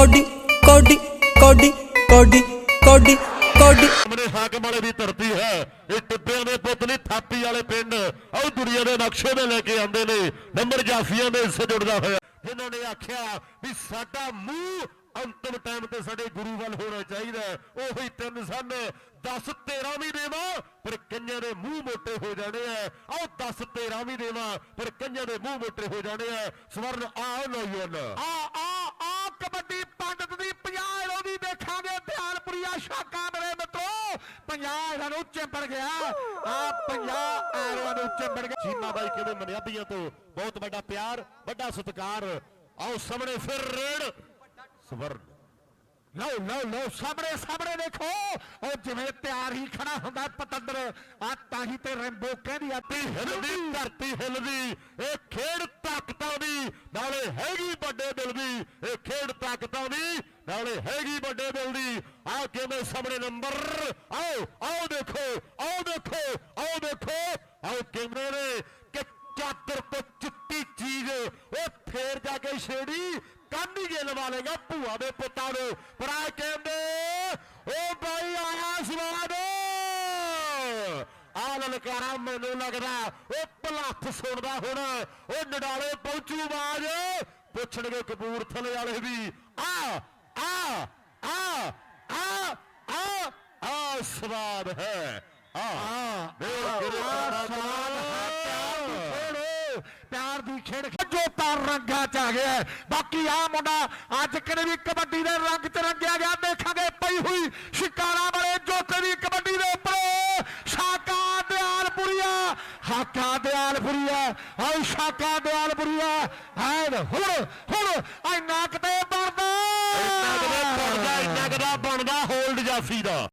Cody ਕੋਡੀ ਕੋਡੀ ਕੋਡੀ ਕੋਡੀ ਕੋਡੀ। ਸਾਹਮਣੇ ਹਾਕਮ ਵਾਲੇ ਦੀ ਧਰਤੀ ਹੈ। ਇਹ ਟਿੱਬਿਆਂ ਦੇ ਪੁੱਤ ਨਹੀਂ ਥਾਪੀ ਵਾਲੇ ਪਿੰਡ। ਉਹ ਦੁਨੀਆ ਦੇ ਨਕਸ਼ੇ ਦੇ ਲੈ ਕੇ ਆਉਂਦੇ ਨੇ। ਨੰਬਰ ਜਾਫੀਆਂ ਦੇ ਹਿੱਸੇ ਜੁੜਦਾ ਹੋਇਆ। ਜਿਨ੍ਹਾਂ ਨੇ ਆਖਿਆ ਵੀ ਸਾਡਾ ਮੂੰਹ ਅੰਤਮ ਟਾਈਮ ਤੇ ਸਾਡੇ ਗੁਰੂ ਵੱਲ ਹੋਣਾ ਚਾਹੀਦਾ ਹੈ। ਉਹੀ ਤਿੰਨ ਸਨ। 10 13 ਵੀ ਦੇਵਾਂ ਪਰ ਕਈਆਂ ਦੇ ਮੂੰਹ ਮੋਟੇ ਹੋ ਜਾਣੇ ਆ। ਆਓ 10 13 ਵੀ ਦੇਵਾਂ ਪਰ ਕਈਆਂ ਦੇ ਮੂੰਹ ਮੋਟੇ ਹੋ ਜਾਣੇ ਆ। ਸਵਰਨ ਆ ਆ ਆ 50 ਇਹਨਾਂ ਉੱਚੇ ਚਿੰਬੜ ਗਿਆ। ਆ 50 ਐਰੋਆਂ ਨੂੰ ਚਿੰਬੜ ਗਿਆ। ਚੀਮਾ ਬਾਈ ਕਿਵੇਂ ਮਨਿਆਬੀਆਂ ਤੋਂ? ਬਹੁਤ ਵੱਡਾ ਪਿਆਰ, ਵੱਡਾ ਸਤਿਕਾਰ। ਆਓ ਸਾਹਮਣੇ ਫਿਰ ਰੇਡ। ਸਵਰਨ। ਲਓ ਲਓ ਲਓ ਸਾਹਮਣੇ ਸਾਹਮਣੇ ਦੇਖੋ। ਉਹ ਜਿਵੇਂ ਤਿਆਰ ਹੀ ਖੜਾ ਹੁੰਦਾ ਪਤੰਦਰ ਆ ਤਾਂ ਹੀ ਤੇ ਰੈਂਬੋ ਕਹਿੰਦੀ ਆ ਧਰਤੀ ਹਿੱਲਦੀ। ਧਰਤੀ ਹਿੱਲਦੀ। ਇਹ ਖੇਡ ਤਾਕਤਾਂ ਦੀ ਨਾਲੇ ਹੈਗੀ ਵੱਡੇ ਦਿਲ ਦੀ। ਇਹ ਖੇਡ ਤਾਕਤਾਂ ਦੀ ਨਾਲੇ ਹੈਗੀ ਵੱਡੇ ਦਿਲ ਦੀ। ਆਹ ਕਿਵੇਂ ਸਾਹਮਣੇ ਨੰਬਰ। ਆਓ ਆਓ ਦੇਖੋ ਆਓ ਦੇਖੋ ਆਓ ਦੇਖੋ। ਆਓ ਕਿਵੇਂ ਨੇ? ਕਿ ਚਾਦਰ ਤੋਂ ਚਿੱਟੀ ਚੀਜ਼। ਉਹ ਫੇਰ ਜਾ ਕੇ ਛੇੜੀ ਕਾਂਡੀ ਜੇ ਲਵਾ ਲੇਗਾ ਭੂਆ ਦੇ ਪੁੱਤਾਂ ਨੂੰ। ਪਰ ਆ ਕਹਿੰਦੇ ਉਹ ਬਾਈ ਆਇਆ ਸਵਾਦ। ਆ ਲਲਕਾਰਾ ਮੈਨੂੰ ਲੱਗਦਾ ਉਹ ਭਲੱਥ ਸੁਣਦਾ ਹੁਣ। ਉਹ ਨਡਾਲੇ ਪਹੁੰਚੂ ਆਵਾਜ਼। ਪੁੱਛਣਗੇ ਕਪੂਰਥਲੇ ਵਾਲੇ ਵੀ ਆ ਆ ਆ ਆ ਆ ਆ ਸਵਾਦ ਹੈ। ਆ ਆ ਸਵਾਦ ਹੈ। ਪਿਆਰ ਦੀ ਖੇਡ ਜੋ ਤਾਂ ਰੰਗਾਂ ਚ ਆ ਗਿਆ ਹੈ। ਬਾਕੀ ਆ ਮੁੰਡਾ ਅੱਜ ਕਿਨੇ ਵੀ ਕਬੱਡੀ ਦੇ ਰੰਗ ਚ ਰੰਗਿਆ ਗਿਆ, ਦੇਖਾਂਗੇ, ਪਈ ਹੋਈ ਸ਼ਿਕਾਰਾ ਵਾਲੇ ਜੋਤੇ ਦੀ ਕਬੱਡੀ ਦੇ ਉੱਪਰ। ਸ਼ਾਕਾ ਦਿਆਲਪੁਰੀਆ, ਹਾਕਾ ਦਿਆਲਪੁਰੀਆ ਹਾਏ ਸ਼ਾਕਾ ਦਿਆਲਪੁਰੀਆ, ਐਨ ਹੁਣ ਹੁਣ ਐ ਨੱਕ ਤੇ ਇੰਨਾ ਕੁ ਬਣਦਾ, ਇੰਨਾ ਕੁ ਬਣਦਾ ਹੋਲਡ ਜਾਫੀ ਦਾ।